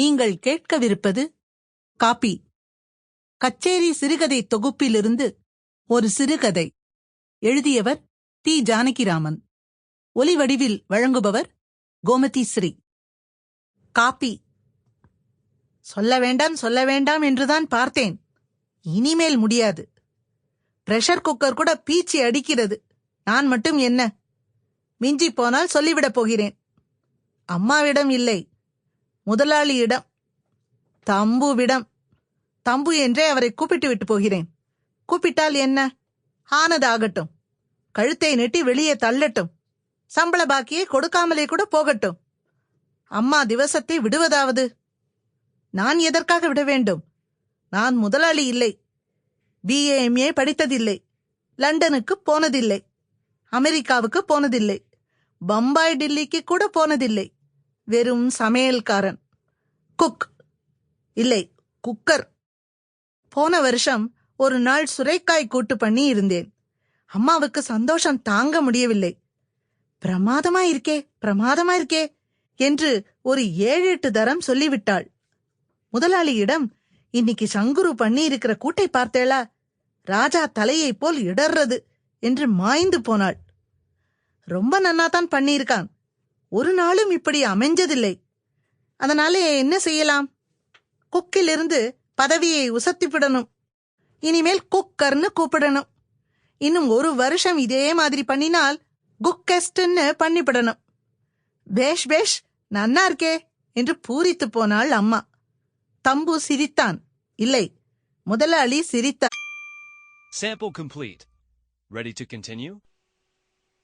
நீங்கள் கேட்கவிருப்பது? காப்பி கச்சேரி சிறுகதை தொகுப்பிலிருந்து ஒரு சிறுகதை. எழுதியவர் தி ஜானகிராமன். ஒலிவடிவில் வழங்குபவர் கோமதி ஸ்ரீ காப்பி சொல்ல வேண்டாம் சொல்ல வேண்டாம் என்றுதான் பார்த்தேன். இனிமேல் முடியாது. பிரஷர் குக்கர் கூட பீச்சி அடிக்கிறது. நான் மட்டும் என்ன? மிஞ்சி போனால் சொல்லிவிடப் போகிறேன். அம்மாவிடம் இல்லை. முதலாளியிடம் தம்புவிடம் தம்பு என்றே அவரை கூப்பிட்டு விட்டு போகிறேன். கூப்பிட்டால் என்ன? ஆனதாகட்டும். கழுத்தை நெட்டி வெளியே தள்ளட்டும். சம்பள பாக்கியை கொடுக்காமலே கூட போகட்டும். அம்மா திவசத்தை விடுவதாவது? நான் எதற்காக விட வேண்டும்? நான் முதலாளி இல்லை. பிஏஎம்ஏ படித்ததில்லை. லண்டனுக்கு போனதில்லை. அமெரிக்காவுக்கு போனதில்லை. பம்பாய் டில்லிக்கு கூட போனதில்லை. வெறும் சமையல்காரன். குக் இல்லை குக்கர் போன வருஷம் ஒரு நாள் சுரைக்காய் கூட்டு பண்ணி இருந்தேன். அம்மாவுக்கு சந்தோஷம் தாங்க முடியவில்லை. பிரமாதமா இருக்கே பிரமாதமா இருக்கே என்று ஒரு ஏழு எட்டு தரம் சொல்லிவிட்டாள். முதலாளியிடம் இன்னைக்கு சங்குரு பண்ணி இருக்கிற கூட்டை பார்த்தேளா? ராஜா தலையைப் போல் இடர்றது என்று மாய்ந்து போனாள். ரொம்ப நன்னாதான் பண்ணியிருக்கான். ஒரு நாளும் இப்படி அமைஞ்சதில்லை. அதனால என்ன செய்யலாம்? குக்கிலிருந்து பதவியை உசத்திவிடணும். இனிமேல் குக்கர்னு கூப்பிடணும். இன்னும் ஒரு வருஷம் இதே மாதிரி பண்ணினால் குக்கெஸ்ட்னு பண்ணிவிடணும். பேஷ் பேஷ் நன்னா இருக்கே என்று பூரித்து போனாள் அம்மா. தம்பு சிரித்தான். இல்லை முதலாளி சிரித்தார் Sample complete. Ready to continue?